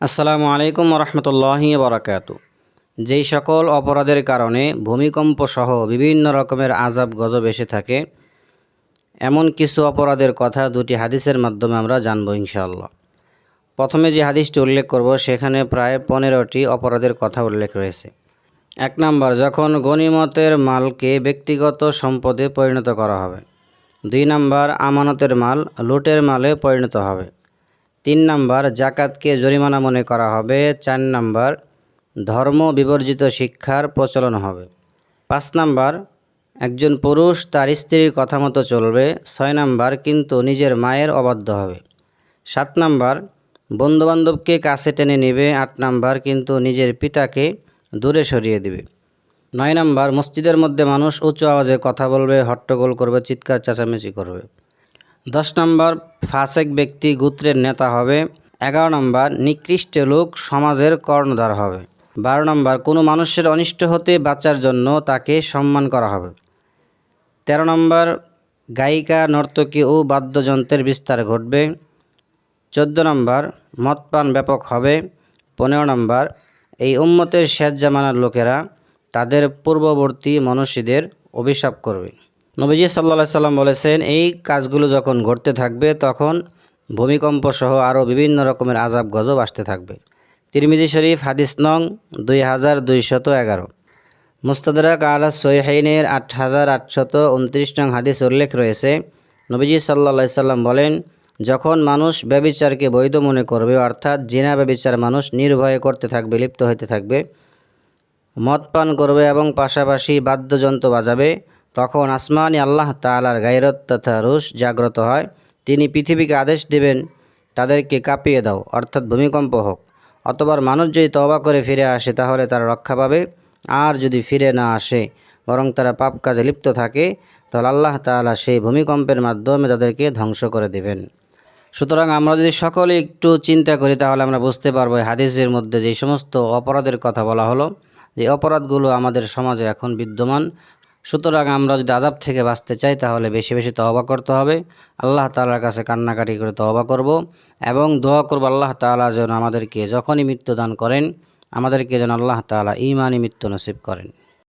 আসসালামু আলাইকুম রহমতুল্লাহি বরাকাতু যেই সকল অপরাধের কারণে ভূমিকম্প সহ বিভিন্ন রকমের আজাব গজব এসে থাকে, এমন কিছু অপরাধের কথা দুটি হাদিসের মাধ্যমে আমরা জানব ইনশাআল্লাহ। প্রথমে যে হাদিসটি উল্লেখ করব, সেখানে প্রায় পনেরোটি অপরাধের কথা উল্লেখ রয়েছে। এক নাম্বার, যখন গনিমতের মালকে ব্যক্তিগত সম্পদে পরিণত করা হবে। দুই নাম্বার, আমানতের মাল লুটের মালে পরিণত হবে। তিন নাম্বার, জাকাতকে জরিমানা মনে করা হবে। চার নাম্বার, ধর্ম বিবর্জিত শিক্ষার প্রচলন হবে। পাঁচ নাম্বার, একজন পুরুষ তার স্ত্রীর কথা মতো চলবে। ছয় নাম্বার, কিন্তু নিজের মায়ের অবাধ্য হবে। সাত নাম্বার, বন্ধুবান্ধবকে কাছে টেনে নেবে। আট নাম্বার, কিন্তু নিজের পিতাকে দূরে সরিয়ে দিবে। নয় নাম্বার, মসজিদের মধ্যে মানুষ উচ্চ আওয়াজে কথা বলবে, হট্টগোল করবে, চিৎকার, চেঁচামেচি করবে। দশ নম্বর, ফাসেক ব্যক্তি গোত্রের নেতা হবে। এগারো নম্বর, নিকৃষ্ট লোক সমাজের কর্ণধার হবে। বারো নম্বর, কোনো মানুষের অনিষ্ট হতে বাঁচার জন্য তাকে সম্মান করা হবে। তেরো নম্বর, গায়িকা, নর্তকী ও বাদ্যযন্ত্রের বিস্তার ঘটবে। চোদ্দ নম্বর, মদপান ব্যাপক হবে। পনেরো নম্বর, এই উম্মতের শেষ জামানার লোকেরা তাদের পূর্ববর্তী মনীষীদের অভিশাপ করবে। নবীজি সাল্লা সাল্লাম বলেছেন, এই কাজগুলো যখন ঘটতে থাকবে, তখন ভূমিকম্প সহ আরও বিভিন্ন রকমের আজাব গজব আসতে থাকবে। তিরমিজি শরীফ, হাদিস নং দুই হাজার দুইশত এগারো। মুস্তাদরাক আলা সৈহাইনের আট হাজার আটশত উনত্রিশ নং হাদিস উল্লেখ রয়েছে, নবীজি সাল্লা সাল্লাম বলেন, যখন মানুষ ব্যবিচারকে বৈধ মনে করবে, অর্থাৎ জিনা ব্যবিচার মানুষ নির্ভয়ে করতে থাকবে, লিপ্ত হতে থাকবে, মদ পান করবে এবং পাশাপাশি বাদ্যযন্ত্র বাজাবে তখন আসমানি আল্লাহ তালার গাইরত তথা রুশ জাগ্রত হয়। তিনি পৃথিবীকে আদেশ দেবেন, তাদেরকে কাঁপিয়ে দাও, অর্থাৎ ভূমিকম্প হোক। অথবা মানুষ যদি তবা করে ফিরে আসে, তাহলে তারা রক্ষা পাবে। আর যদি ফিরে না আসে, বরং তারা পাপ কাজে লিপ্ত থাকে, তাহলে আল্লাহ তাআলা সেই ভূমিকম্পের মাধ্যমে তাদেরকে ধ্বংস করে দেবেন। সুতরাং আমরা যদি সকলে একটু চিন্তা করি, তাহলে আমরা বুঝতে পারব হাদিসের মধ্যে যে সমস্ত অপরাধের কথা বলা হলো, যে অপরাধগুলো আমাদের সমাজে এখন বিদ্যমান সুতরাং আমরা যদি আজাব থেকে বাঁচতে চাই, তাহলে বেশি বেশি তহবা করতে হবে। আল্লাহ তালার কাছে কান্নাকাটি করে তহবা করব এবং দোয়া করব আল্লাহ তালা যেন আমাদেরকে যখনই মৃত্যু দান করেন, আমাদেরকে যেন আল্লাহ তালা ইমানই মৃত্যু নসিব করেন।